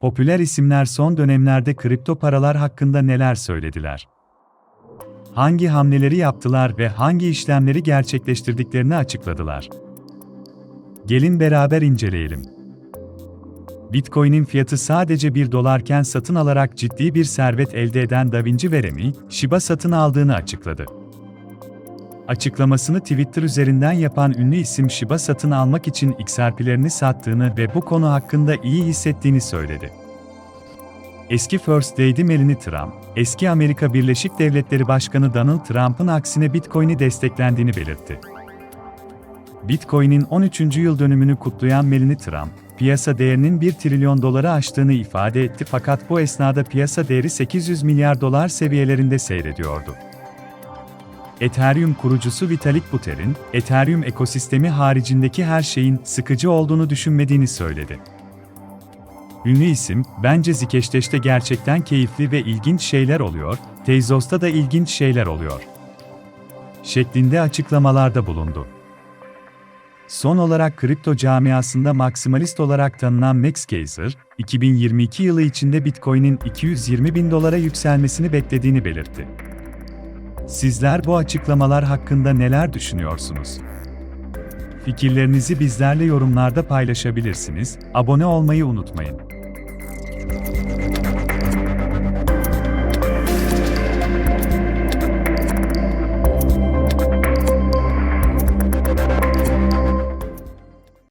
Popüler isimler son dönemlerde kripto paralar hakkında neler söylediler? Hangi hamleleri yaptılar ve hangi işlemleri gerçekleştirdiklerini açıkladılar? Gelin beraber inceleyelim. Bitcoin'in fiyatı sadece 1 dolarken satın alarak ciddi bir servet elde eden Davinci Veremi, Shiba satın aldığını açıkladı. Açıklamasını Twitter üzerinden yapan ünlü isim Shiba satın almak için XRP'lerini sattığını ve bu konu hakkında iyi hissettiğini söyledi. Eski First Lady Melanie Trump, eski Amerika Birleşik Devletleri Başkanı Donald Trump'ın aksine Bitcoin'i desteklendiğini belirtti. Bitcoin'in 13. yıl dönümünü kutlayan Melanie Trump, piyasa değerinin 1 trilyon doları aştığını ifade etti fakat bu esnada piyasa değeri 800 milyar dolar seviyelerinde seyrediyordu. Ethereum kurucusu Vitalik Buterin, Ethereum ekosistemi haricindeki her şeyin sıkıcı olduğunu düşünmediğini söyledi. Ünlü isim, bence Zcash'te gerçekten keyifli ve ilginç şeyler oluyor, Tezos'ta da ilginç şeyler oluyor. Şeklinde açıklamalarda bulundu. Son olarak kripto camiasında maksimalist olarak tanınan Max Keiser, 2022 yılı içinde Bitcoin'in 220 bin dolara yükselmesini beklediğini belirtti. Sizler bu açıklamalar hakkında neler düşünüyorsunuz? Fikirlerinizi bizlerle yorumlarda paylaşabilirsiniz, abone olmayı unutmayın.